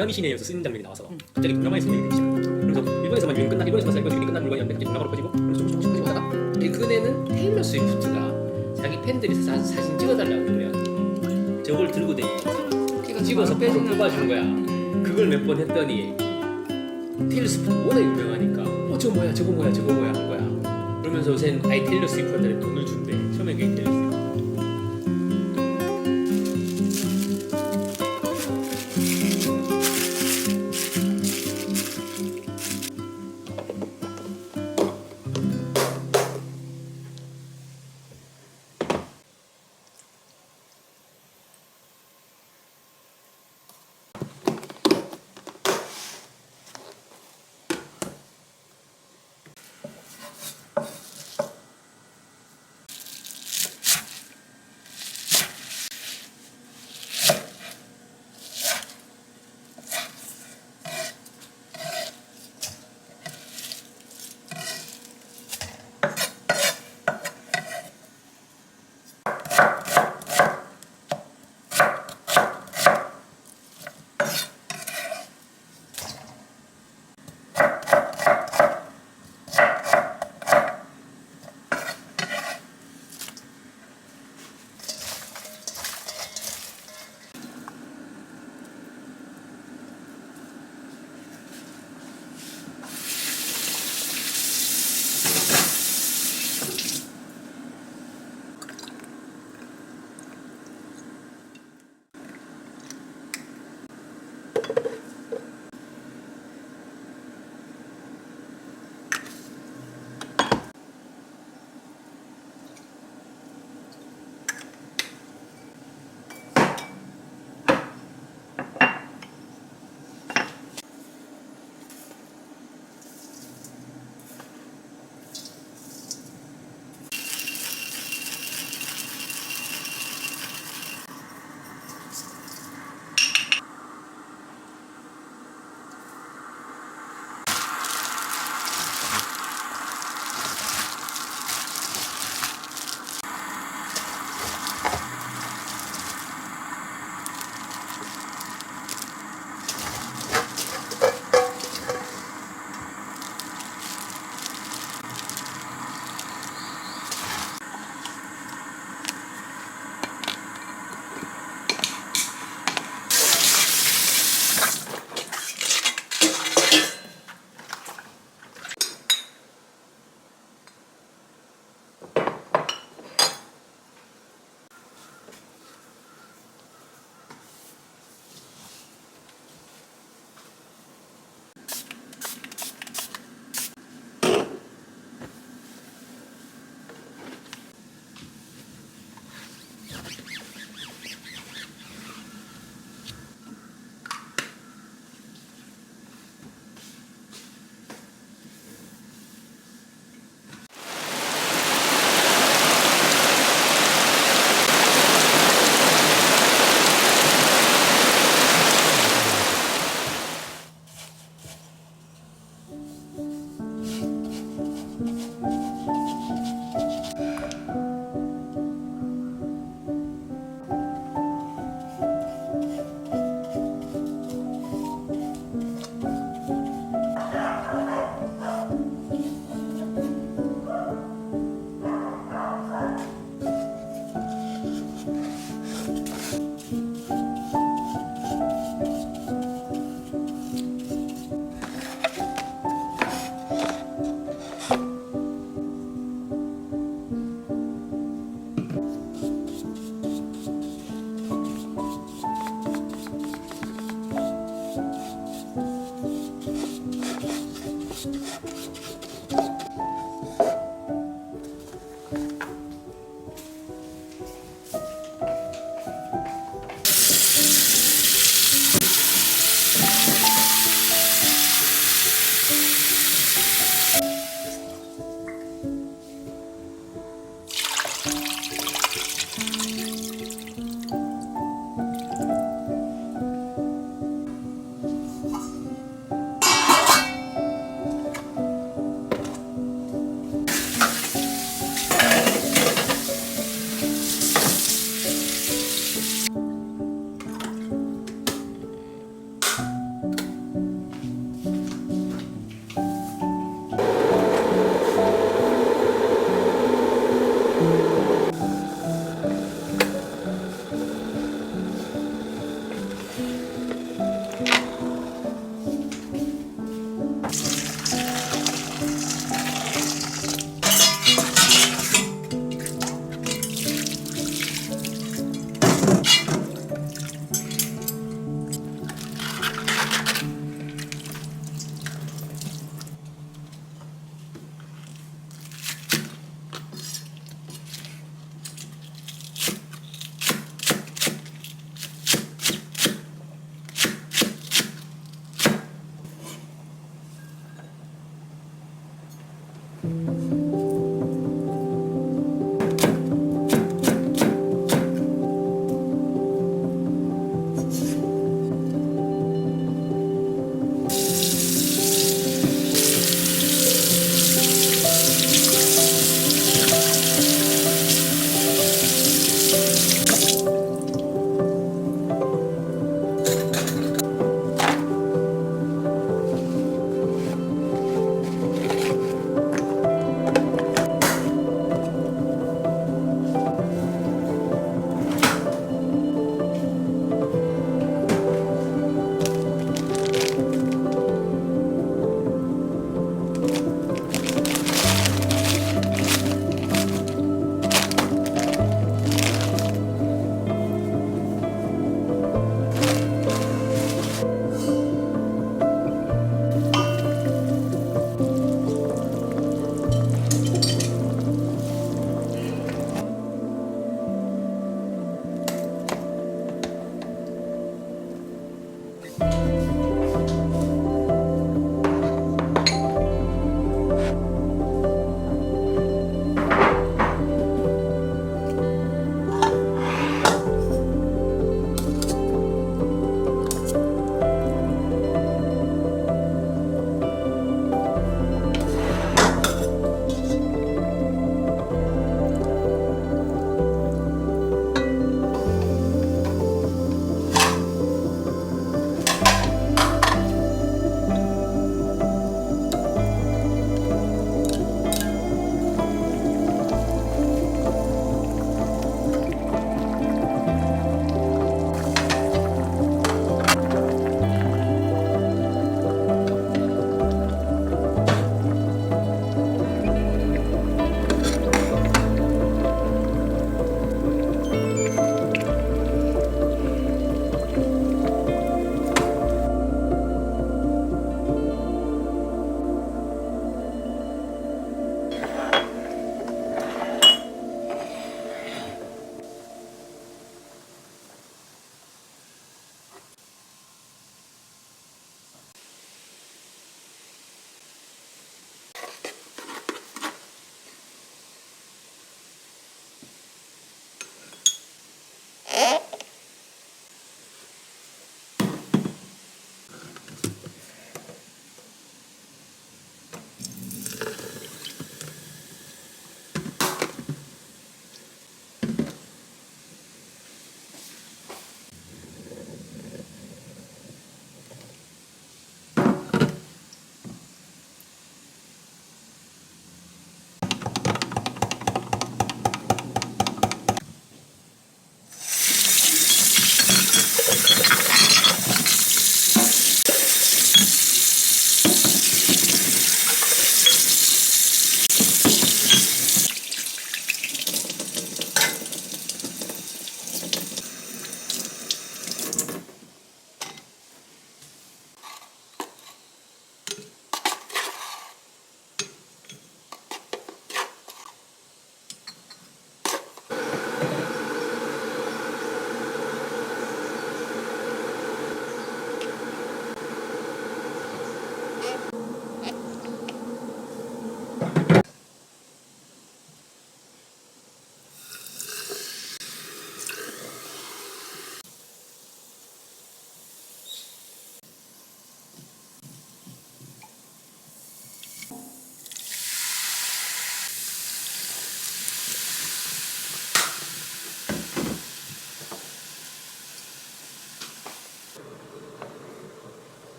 그리고 미나미 시내에서 쓰는 장면이 나와서 갑자기 동남아에서 쓰는 일이 되기 시작해. 그래서 일본에서만 유행 끝나 일본에서 사서 이거 끝난 물건이 아니라 동남아로 퍼지고 그래서 조금씩 조금씩 퍼지고 하다가 최근에는 테일러 스위프트가 자기 팬들이 사, 사진 찍어달라고 그래요. 저걸 들고 다니면서 찍어서 빼서 뽑아준 거야. 그걸 몇 번 했더니 테일러 스위프트 워낙 유명하니까 어 저거 뭐야 저거 뭐야 저거 뭐야 한 거야. 그러면서 요새는 아예 테일러 스위프트한테 돈을 준대. 처음에 그게 테일러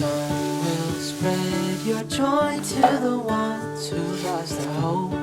sun will spread your joy to the ones who lost their hope.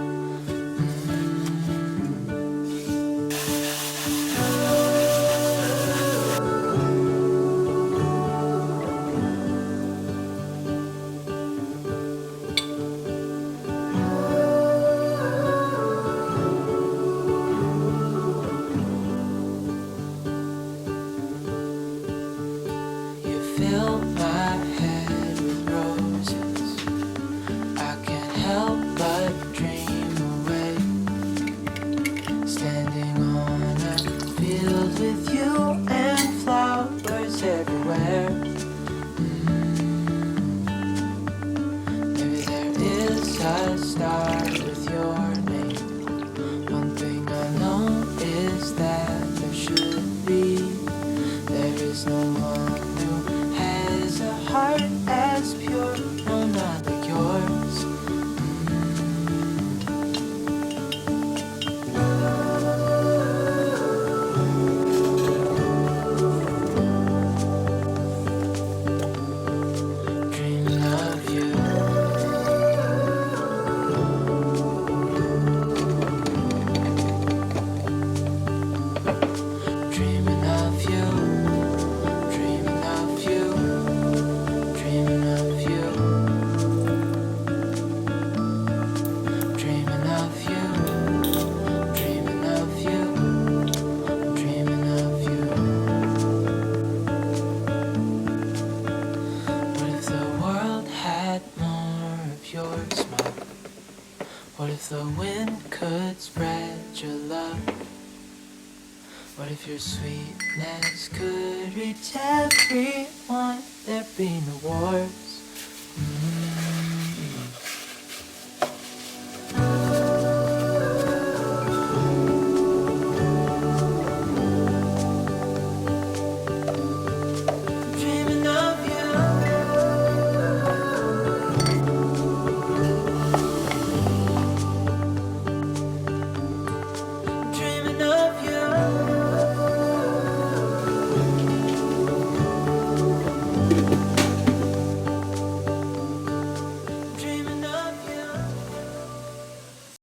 could reach everyone, there'd be no war.